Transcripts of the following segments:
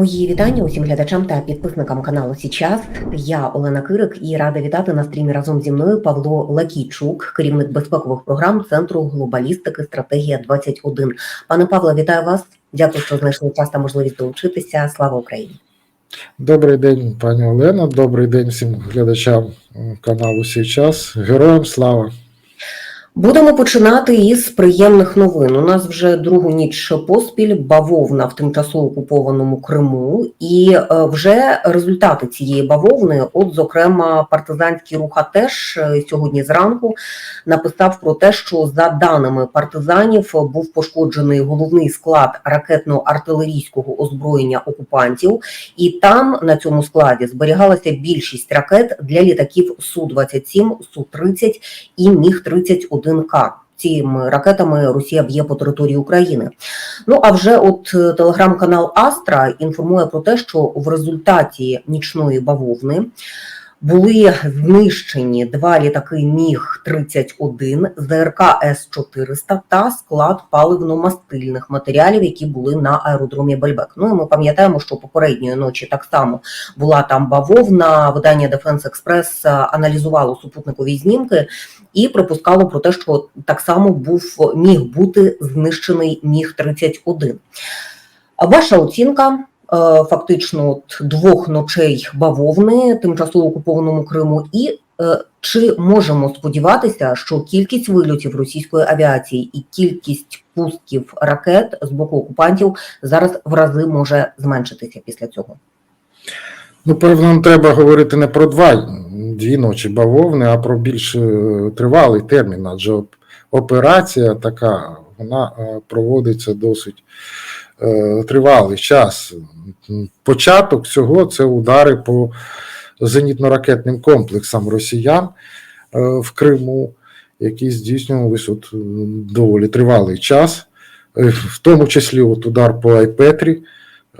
Мої вітання усім глядачам та підписникам каналу Січас. Я Олена Кирик і рада вітати на стрімі разом зі мною Павло Лакійчук, керівник безпекових програм Центру глобалістики Стратегія 21 Пане Павло, вітаю вас. Дякую, що знайшли час та можливість долучитися. Слава Україні! Добрий день, пані Олена. Добрий день всім глядачам каналу Січас. Героям слава! Будемо починати із приємних новин. У нас вже другу ніч поспіль бавовна в тимчасово окупованому Криму, і е, вже результати цієї бавовни, от зокрема, партизанський рух АТЕШ е, сьогодні зранку написав про те, що за даними партизанів був пошкоджений головний склад ракетно-артилерійського озброєння окупантів, і там на цьому складі зберігалася більшість ракет для літаків су 27 су 30 і міг 31 к Цими ракетами Росія б'є по території України. Ну а вже от е, телеграм-канал Астра інформує про те, що в результаті нічної бавовни були знищені два літаки Міг 31 ЗРК С 400 та склад паливно-мастильних матеріалів, які були на аеродромі Бельбек. Ну і ми пам'ятаємо, що попередньої ночі так само була там бавовна. Видання Defense Express аналізувало супутникові знімки і припускало про те, що так само був міг бути знищений Міг 31 А Ваша оцінка е, фактично от двох ночей бавовни тимчасово окупованому Криму, і е, чи можемо сподіватися, що кількість вильотів російської авіації і кількість пусків ракет з боку окупантів зараз в рази може зменшитися після цього? Ну, певно, нам треба говорити не про два дві ночі бавовни, а про більш е, тривалий термін. Адже операція така вона е, проводиться досить е, тривалий час. Початок цього це удари по зенітно-ракетним комплексам росіян е, в Криму, які здійснювалися от е, доволі тривалий час, Е, в тому числі от удар по Айпетрі,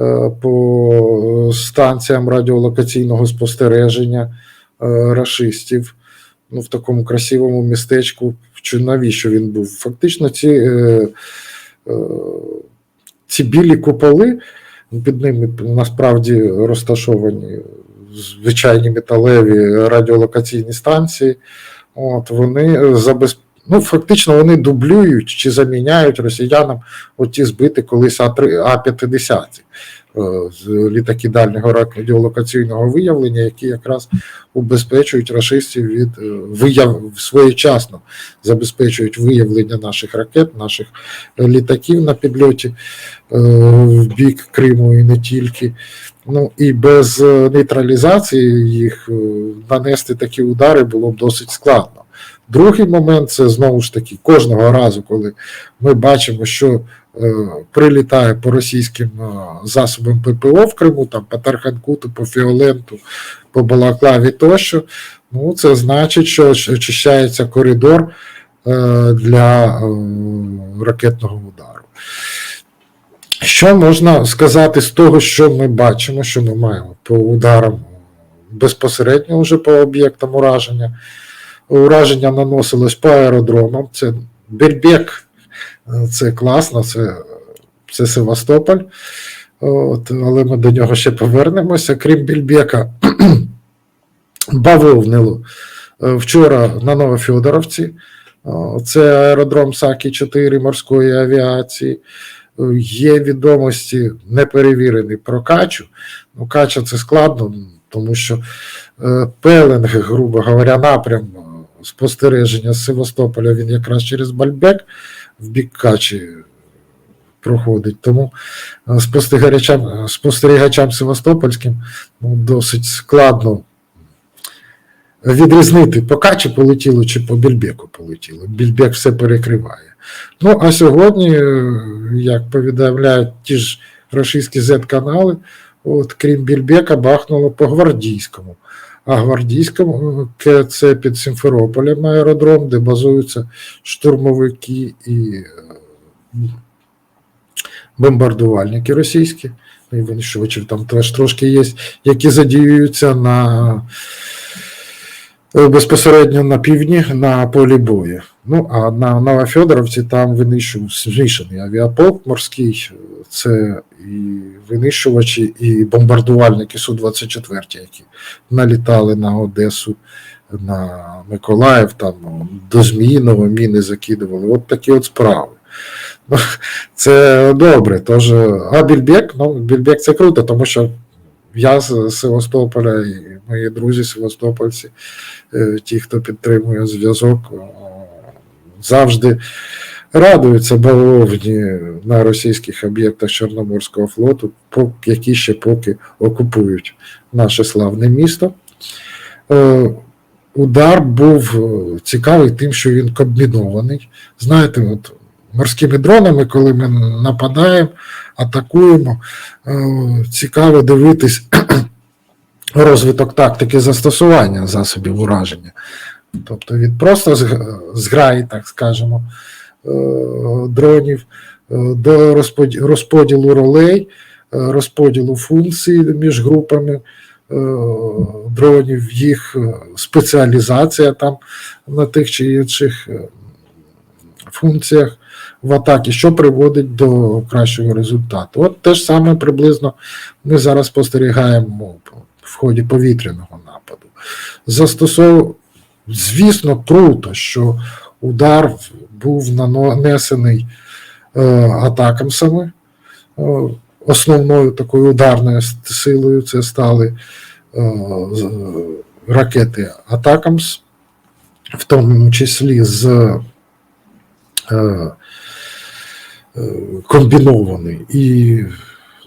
е, по станціям радіолокаційного спостереження е, рашистів ну, в такому красивому містечку. Чи навіщо він був? Фактично, ці, е, е, ці білі куполи, під ними насправді розташовані звичайні металеві радіолокаційні станції. От вони забезпечують. ну, фактично вони дублюють чи заміняють росіянам оті збити колись А3, А-50 е, з літаки дальнього радіолокаційного виявлення, які якраз убезпечують рашистів від е, вияв своєчасно забезпечують виявлення наших ракет, наших е, літаків на підльоті е, в бік Криму і не тільки. Ну і без е, нейтралізації їх е, нанести такі удари було б досить складно. Другий момент це знову ж таки кожного разу, коли ми бачимо, що е, прилітає по російським е, засобам ППО в Криму, там по Тарханкуту, по Фіоленту, по Балаклаві тощо. Ну, це значить, що очищається коридор е, для ракетного удару. Що можна сказати з того, що ми бачимо, що ми маємо по ударам безпосередньо вже по об'єктам ураження? Ураження наносилось по аеродромам. Це Бельбек, е, це класно, це, це Севастополь. От, але ми до нього ще повернемося. Крім Бельбека, бавовнило е, вчора на Новофьодоровці. Це аеродром Сакі-4 морської авіації. Е, Є відомості неперевірені про Качу. Ну, Кача це складно, тому що е, пеленг, грубо говоря, напрям е, спостереження з Севастополя він якраз через Бальбек в бік Качі проходить. Тому е, спостерігачам, спостерігачам Севастопольським ну, досить складно відрізнити, по Качі полетіло чи по Більбеку полетіло. Більбек все перекриває. Ну, а сьогодні, е, як повідомляють ті ж російські Z-канали, от, крім Більбека, бахнуло по гвардійському. А гвардійському це під Сімферополем аеродром, де базуються штурмовики і е, бомбардувальники російські. Ну, і винищувачів там теж трошки є, які задіюються на е, безпосередньо на півдні на полі бою. Ну, а на Новофьодоровці там винищував змішаний авіаполк морський, це і винищувачі, і бомбардувальники Су-24, які налітали на Одесу, на Миколаїв, там до Зміїного міни закидували. От такі от справи. Ну, це добре. Тож, а Більбек, ну, Більбек це круто, тому що я з Севастополя і мої друзі Севастопольці, е, ті, хто підтримує зв'язок, завжди радуються бавовні на російських об'єктах Чорноморського флоту, які ще поки окупують наше славне місто. Е, Удар був е, цікавий тим, що він комбінований. Знаєте, от морськими дронами, коли ми нападаємо, атакуємо, е, цікаво дивитись розвиток тактики застосування засобів ураження. Тобто від просто зг- зграї, так скажемо, дронів е, до розподілу ролей, е, розподілу функцій між групами е, дронів, їх е, спеціалізація там на тих чи інших е, функціях в атакі, що приводить до кращого результату. От те ж саме приблизно ми зараз спостерігаємо в ході повітряного нападу. Застосов... Звісно, круто, що удар був нанесений е, атакамсами. Е, основною такою ударною силою це стали е, ракети Атакамс, в тому числі з комбінований і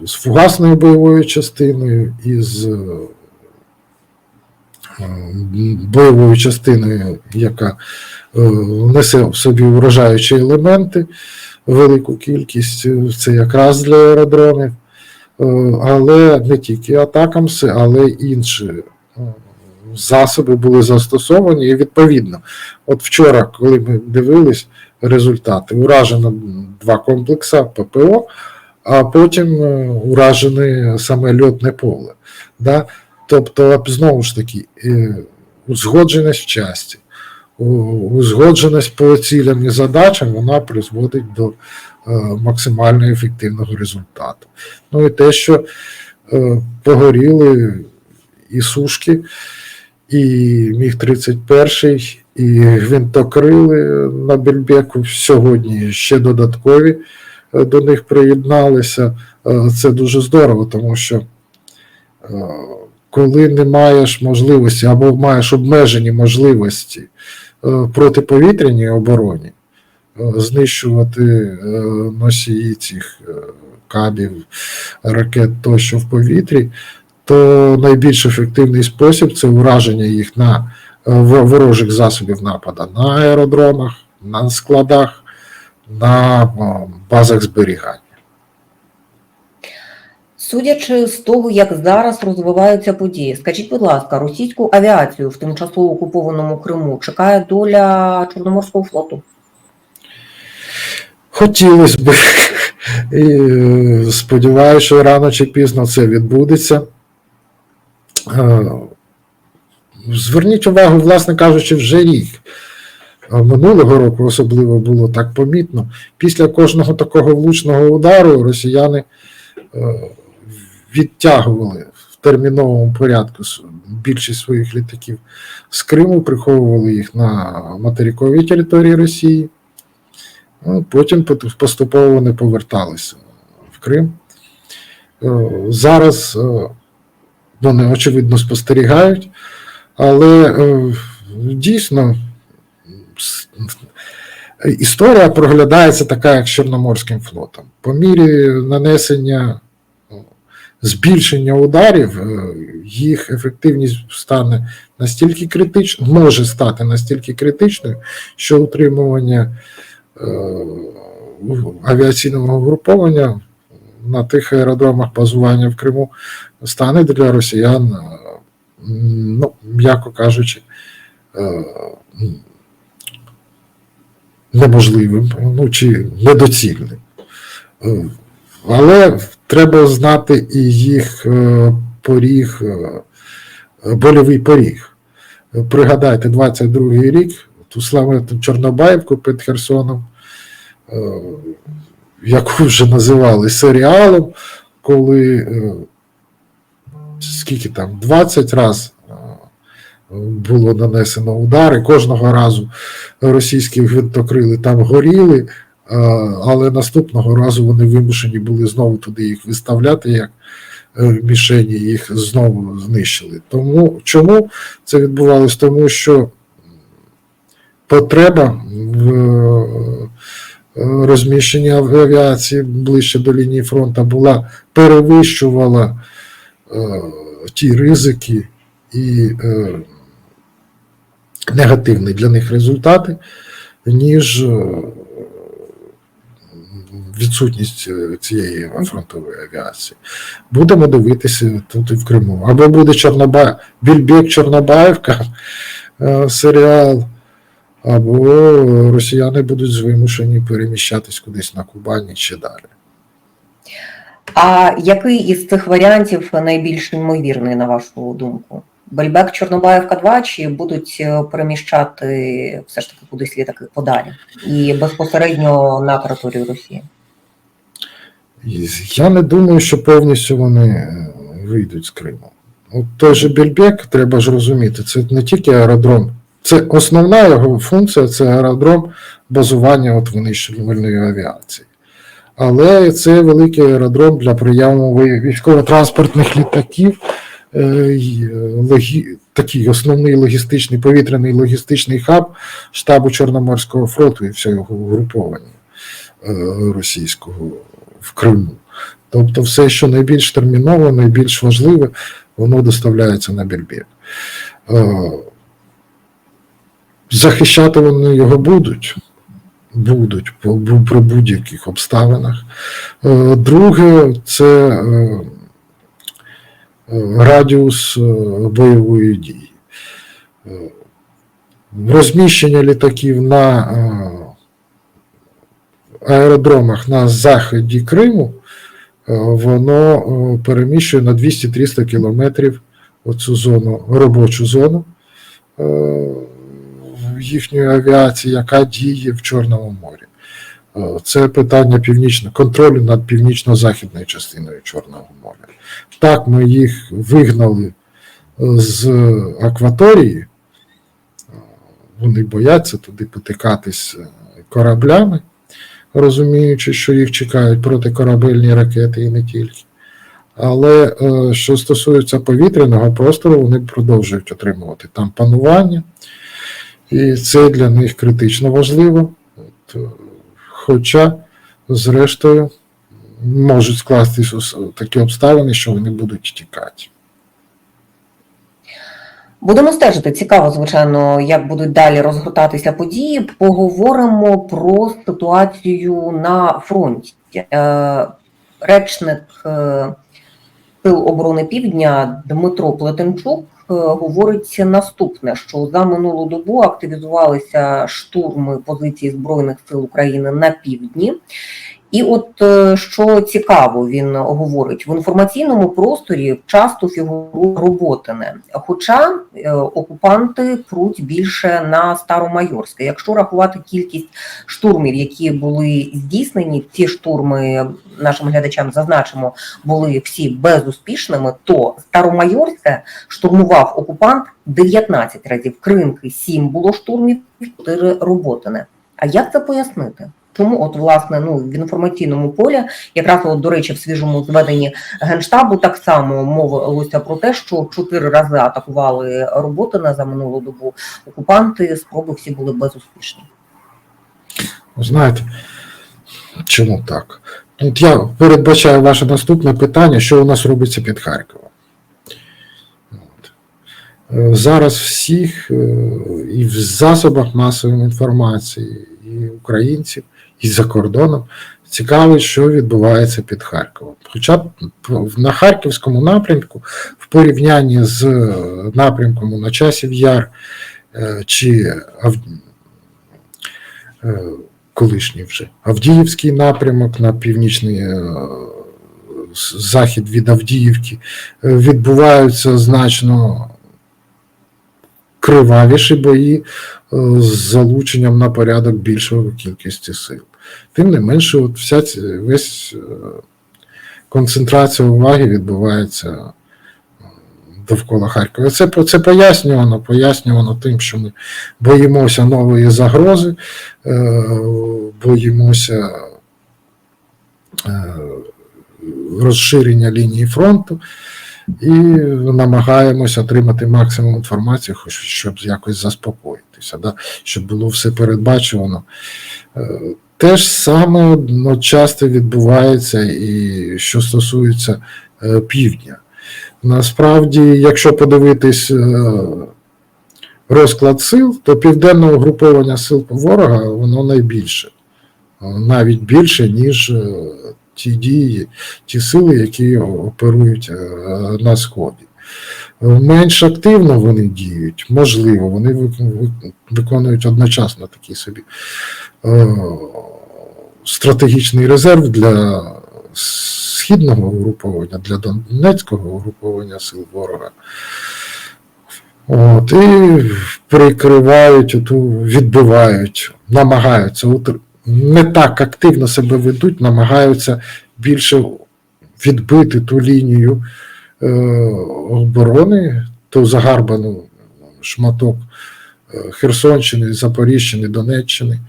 з фугасною бойовою частиною, і з бойовою частиною, яка е, несе в собі вражаючі елементи, велику кількість, е, це якраз для аеродромів, Е, але не тільки атакамси, але й інші засоби були застосовані. І відповідно, от вчора, коли ми дивились результати, уражено два комплекси ППО, а потім уражене саме льотне поле. Да? Тобто, знову ж таки, е, узгодженість в часті, узгодженість по цілям і задачам, вона призводить до е, максимально ефективного результату. Ну і те, що е, погоріли і сушки, і Міг 31, і гвинтокрили на Бельбеку сьогодні ще додаткові до них приєдналися. Це дуже здорово, тому що коли не маєш можливості або маєш обмежені можливості е, протиповітряній обороні, е, знищувати е, носії цих кабів, ракет тощо в повітрі, то найбільш ефективний спосіб це ураження їх на ворожих засобів нападу на аеродромах, на складах, на базах зберігання. Судячи з того, як зараз розвиваються події, скажіть, будь ласка, російську авіацію в тимчасово окупованому Криму чекає доля Чорноморського флоту? Хотілося б. Е, сподіваюся, що рано чи пізно це відбудеться. Е, Зверніть увагу, власне кажучи, вже рік. е, Минулого року особливо було так помітно. Після кожного такого влучного удару росіяни відтягували в терміновому порядку більшість своїх літаків з Криму, приховували їх на материковій території Росії. Ну, Потім поступово вони поверталися в Крим. Е, Зараз е, вони, очевидно, спостерігають, але е, дійсно історія проглядається така, як з Чорноморським флотом. По мірі нанесення збільшення ударів, е, їх ефективність стане настільки критичною, може стати настільки критичною, що утримування е, авіаційного угруповання на тих аеродромах базування в Криму стане для росіян, е, ну, м'яко кажучи, неможливим ну, чи недоцільним. Але треба знати і їх е, поріг, е, больовий поріг. Пригадайте, 22-й рік, ту славетну Чорнобаївку під Херсоном, е, яку вже називали серіалом, коли скільки там, 20 разів було нанесено удари, кожного разу російські гвинтокрили там горіли, але наступного разу вони вимушені були знову туди їх виставляти як е, мішені, їх знову знищили. Тому чому це відбувалось? Тому що потреба в е, розміщенні авіації ближче до лінії фронту була перевищувала е, ті ризики і е, негативні для них результати, ніж е, відсутність е, цієї фронтової авіації. Будемо дивитися тут і в Криму. Або буде Чорнобаїв, Більбек Чорнобаївка е, серіал, або росіяни будуть вимушені переміщатись кудись на Кубані чи далі. А який із цих варіантів найбільш ймовірний, на вашу думку? Бельбек Чорнобаївка 2 чи будуть е, переміщати все ж таки кудись літаки подалі і безпосередньо на територію Росії? Я не думаю, що повністю вони е, вийдуть з Криму. От той же Більбек, треба ж розуміти, це не тільки аеродром, це основна його функція це аеродром базування от винищувальної авіації. Але це великий аеродром для прийому військово-транспортних літаків, е, е, логі... такий основний логістичний повітряний логістичний хаб штабу Чорноморського флоту і всього угруповання російського в Криму. Тобто, все, що найбільш терміново, найбільш важливе, воно доставляється на Бельбек. Е, Захищати вони його будуть. Будуть при будь-яких обставинах. Е, Друге, це е, радіус бойової дії. Розміщення літаків на аеродромах на заході Криму, е, воно е, переміщує на 200-300 кілометрів оцю зону, робочу зону е, їхньої авіації, яка діє в Чорному морі. Це питання північно, контролю над північно-західною частиною Чорного моря. Так, ми їх вигнали з акваторії, вони бояться туди потикатись кораблями, розуміючи, що їх чекають протикорабельні ракети і не тільки. Але е, що стосується повітряного простору, вони продовжують отримувати там панування, і це для них критично важливо. Е, хоча, зрештою, можуть скластись такі обставини, що вони будуть тікати. Будемо стежити. Цікаво, звичайно, як будуть далі розгортатися події. Поговоримо про ситуацію на фронті. Е, Речник е, Сил оборони Півдня Дмитро Плетенчук е, говорить наступне: що за минулу добу активізувалися штурми позицій Збройних сил України на півдні. І от е, що цікаво, він говорить, в інформаційному просторі часто фігурує Роботине, хоча е, окупанти пруть більше на Старомайорське. Якщо рахувати кількість штурмів, які були здійснені, ці штурми нашим глядачам зазначимо, були всі безуспішними, то Старомайорське штурмував окупант 19 разів, Кринки 7 було штурмів, 4 Роботине. А як це пояснити? Чому, от власне, ну в інформаційному полі, якраз от, до речі, в свіжому зведенні генштабу так само мовилося про те, що чотири рази атакували Роботина за минулу добу. Окупанти спроби всі були безуспішні. Знаєте, чому так? От я передбачаю ваше наступне питання, що у нас робиться під Харковом. Е, Зараз всіх е, і в засобах масової інформації, і українців, і за кордоном цікавить, що відбувається під Харковом. Хоча на Харківському напрямку, в порівнянні з напрямком на часів Яр е, чи е, колишній вже Авдіївський напрямок на північний е, захід від Авдіївки е, відбуваються значно кривавіші бої е, з залученням на порядок більшої кількості сил. Тим не менше, от вся весь е, концентрація уваги відбувається довкола Харкова. Це, це пояснювано, пояснювано тим, що ми боїмося нової загрози, е, боїмося е, розширення лінії фронту і намагаємося отримати максимум інформації, хоч щоб якось заспокоїтися, да? щоб було все передбачувано. Те ж саме часто відбувається і що стосується е, півдня. Насправді, якщо подивитись е, розклад сил, то південне угруповання сил ворога воно найбільше, Е, навіть більше, ніж ті дії, ті сили, які оперують на Сході. Менш активно вони діють, можливо, вони вик- вик- виконують одночасно такий собі стратегічний резерв для східного угруповання, для Донецького угруповання сил ворога. От, і прикривають, відбивають, намагаються, не так активно себе ведуть, намагаються більше відбити ту лінію е, оборони, ту загарбану шматок е, Херсонщини, Запоріжжя, Донеччини,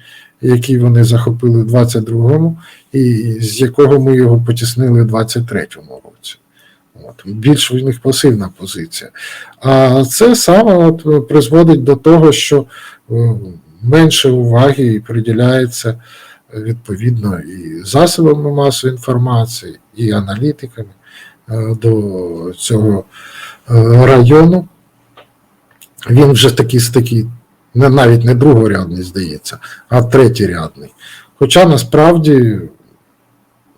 який вони захопили в 22-му, і з якого ми його потіснили в 23-му році. От. Більш у них пасивна позиція. А це саме от призводить до того, що е, менше уваги приділяється е, відповідно і засобами масової інформації, і аналітиками е, до цього е, району. Він вже такий, такий навіть не другорядний, здається, а третєрядний. Хоча насправді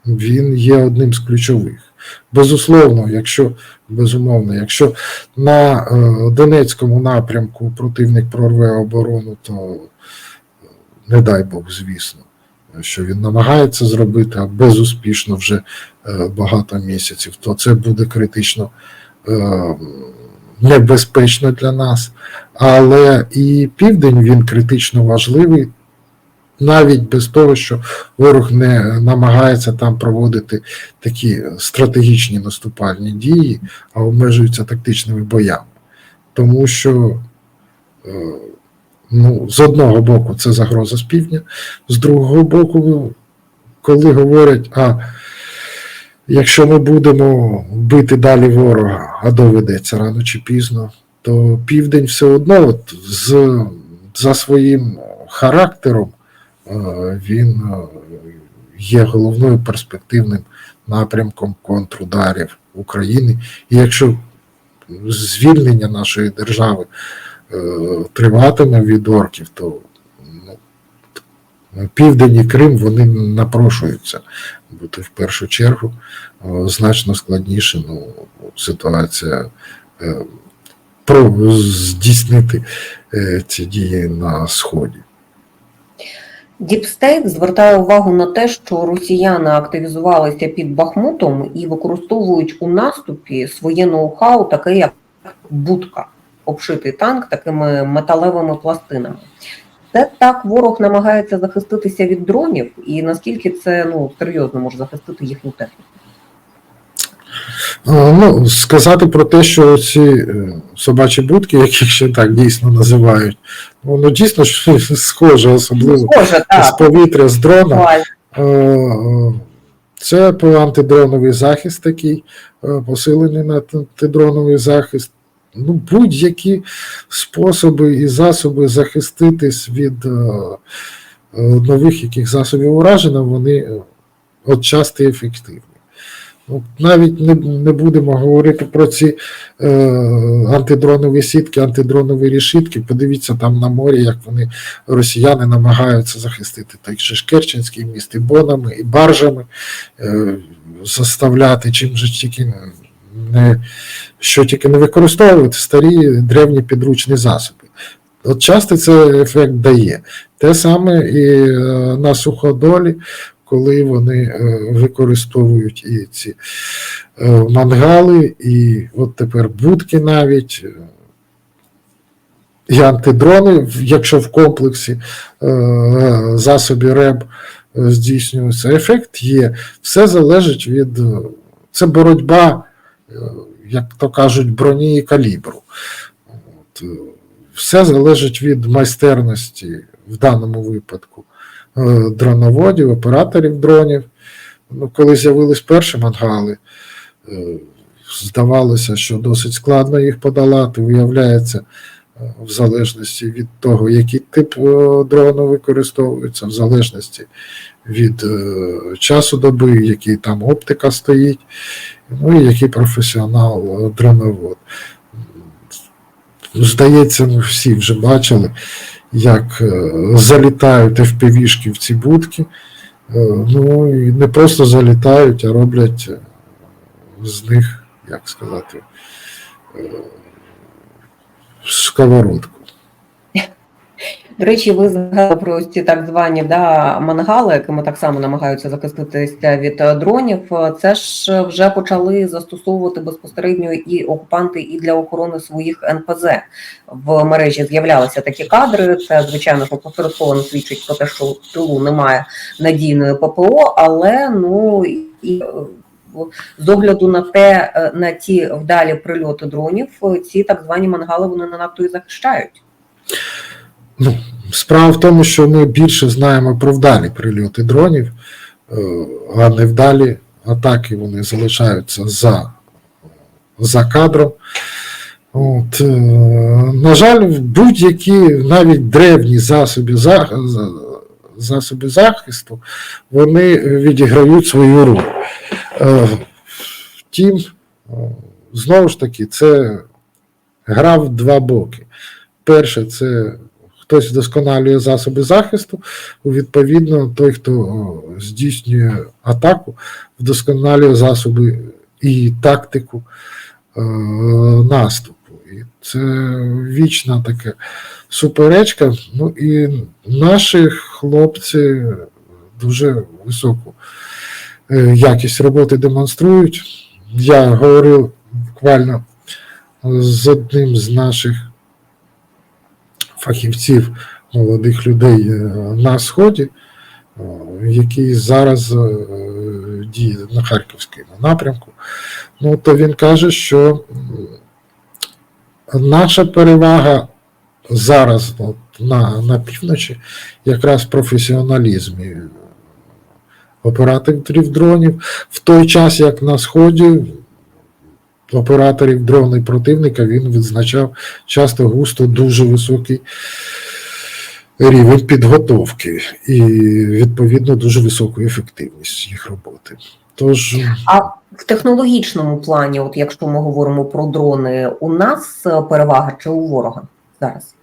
він є одним з ключових. Безусловно, якщо безумовно, якщо на е, Донецькому напрямку противник прорве оборону, то е, не дай Бог, звісно, що він намагається зробити, а безуспішно вже е, багато місяців, то це буде критично небезпечно для нас. Але і південь він критично важливий, навіть без того, що ворог не намагається там проводити такі стратегічні наступальні дії, а обмежується тактичними боями. Тому що е, ну, з одного боку це загроза з півдня, з другого боку, коли говорять, а якщо ми будемо бити далі ворога, а доведеться рано чи пізно, то південь все одно от, з, за своїм характером е, він е, є головною перспективним напрямком контрударів України. І якщо звільнення нашої держави е, триватиме від орків, то ну, Південь і Крим вони напрошуються бути в першу чергу значно складніше ну, ситуація е, здійснити е, ці дії на Сході. Діпстейт звертає увагу на те, що росіяни активізувалися під Бахмутом і використовують у наступі своє ноу-хау, таке як будка, обшитий танк такими металевими пластинами. Це так ворог намагається захиститися від дронів, і наскільки це ну серйозно може захистити їхню техніку. Е, Ну, сказати про те, що ці е, собачі будки, яких ще так дійсно називають, воно дійсно що схоже, особливо Схоже, з повітря, з дрона. Е, Це антидроновий захист такий, посилений на антидроновий захист. Ну, будь-які способи і засоби захиститись від е, е, нових яких засобів ураження, вони е, отчасти ефективні. Ну, навіть не, не будемо говорити про ці е, антидронові сітки, антидронові рішітки. Подивіться там на морі, як вони росіяни намагаються захистити той же ж Керченський міст і бонами, і баржами, е, заставляти чим же тільки не що тільки не використовувати старі древні підручні засоби. От часто це ефект дає. Те саме і е, на суходолі, коли вони е, використовують і ці е, мангали, і от тепер будки навіть. і антидрони, якщо в комплексі засобів РЕБ здійснюється. Ефект є. Все залежить від. Це боротьба, як то кажуть, броні і калібру. От, е, все залежить від майстерності в даному випадку е, дроноводів, операторів дронів. Ну, коли з'явились перші мангали, е, здавалося, що досить складно їх подолати. Виявляється, в залежності від того, який тип дрону використовується, в залежності від е, часу доби, який там оптика стоїть, ну і який професіонал е, дроновод. Здається, ну, всі вже бачили, як е, залітають FPV-шки в ці будки. Ну і не просто залітають, а роблять з них, як сказати, сковородку. До речі, ви згадали про ці так звані да, мангали, якими так само намагаються захиститися від е, дронів. Це ж вже почали застосовувати безпосередньо і окупанти, і для охорони своїх НПЗ. В мережі з'являлися такі кадри. Це звичайно опосередковано свідчить про те, що в тилу немає надійної ППО, але ну і е, з огляду на те, е, на ті вдалі прильоти дронів, ці так звані мангали вони не надто і захищають. Ну, справа в тому, що ми більше знаємо про вдалі прильоти дронів, е, а невдалі атаки вони залишаються за, за кадром. От, е, на жаль, будь-які навіть древні засоби, за, за- засоби захисту вони відіграють свою роль. Е, Втім, знову ж таки, це гра в два боки. Перше, це хтось вдосконалює засоби захисту, відповідно, той, хто здійснює атаку, вдосконалює засоби і тактику е, наступу. І це вічна така суперечка. Ну і наші хлопці дуже високу е, якість роботи демонструють. Я говорив буквально з одним з наших фахівців, молодих людей е, на Сході, е, який зараз е, діє на Харківському напрямку. Ну, то він каже, що наша перевага зараз от, на, на півночі якраз в професіоналізмі операторів дронів, в той час, як на Сході. Операторів дрони противника він відзначав часто густо дуже високий рівень підготовки і, відповідно, дуже високу ефективність їх роботи. Тож, А в технологічному плані, от якщо ми говоримо про дрони, у нас е, перевага чи у ворога зараз?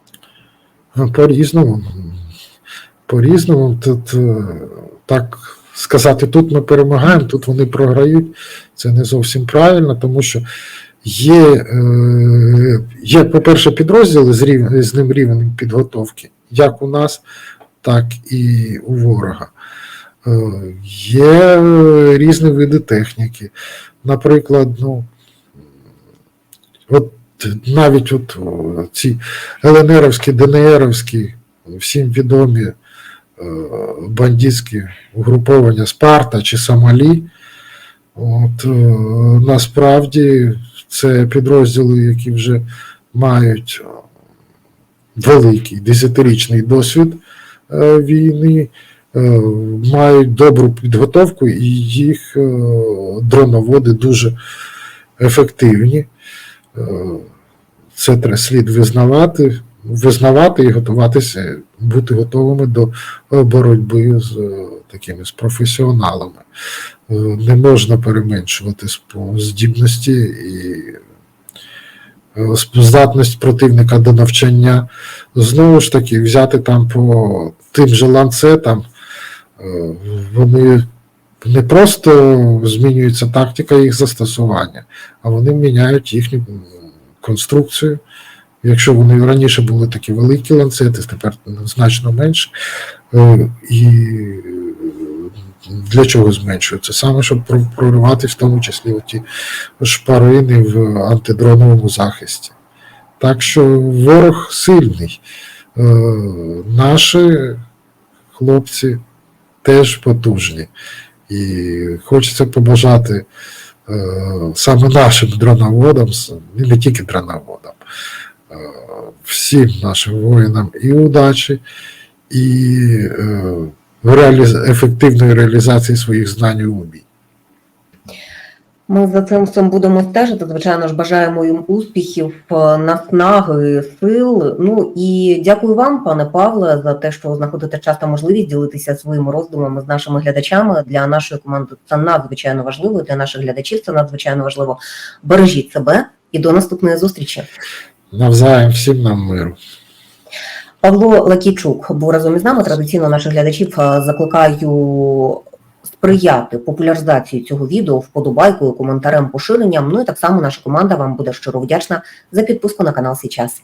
по-різному. По-різному. Тут, е, так сказати, тут ми перемагаємо, тут вони програють. Це не зовсім правильно, тому що є, е, є по-перше, підрозділи з, рів, з ним рівнем підготовки, як у нас, так і у ворога. Е, Є різні види техніки. Наприклад, ну, от навіть от ці ЛНРовські, ДНРовські, всім відомі бандитські угруповання Спарта чи Сомалі. От, е, насправді це підрозділи, які вже мають е, великий десятирічний досвід е, війни, е, мають добру підготовку, і їх е, дроноводи дуже ефективні. Е, Це треба слід визнавати, визнавати і готуватися, бути готовими до е, боротьби з е, такими з професіоналами. Е, Не можна переменшувати здібності і здатність противника до навчання. Знову ж таки, взяти там по тим же ланцетам, вони не просто змінюється тактика їх застосування, а вони міняють їхню конструкцію. Якщо вони раніше були такі великі ланцети, тепер значно менше. Е, І для чого зменшується? Саме, щоб проривати в тому числі ті шпарини в антидроновому захисті. Так що ворог сильний. Е, Наші хлопці теж потужні. І хочеться побажати е, саме нашим дроноводам, не тільки дроноводам, е, всім нашим воїнам і удачі, і е, реаліз- ефективної реалізації своїх знань і умінь. Ми за цим всім будемо стежити. Звичайно ж, бажаємо їм успіхів, е, наснаги, сил. Ну і дякую вам, пане Павле, за те, що знаходите час та можливість ділитися своїми роздумами з нашими глядачами. Для нашої команди це надзвичайно важливо. Для наших глядачів це надзвичайно важливо. Бережіть себе і до наступної зустрічі. Навзаєм всім нам миру. Павло Лакійчук був разом із нами. Традиційно наших глядачів е, закликаю сприяти популяризації цього відео вподобайкою, коментарем, поширенням. Ну і так само наша команда вам буде щиро вдячна за підписку на канал Січас.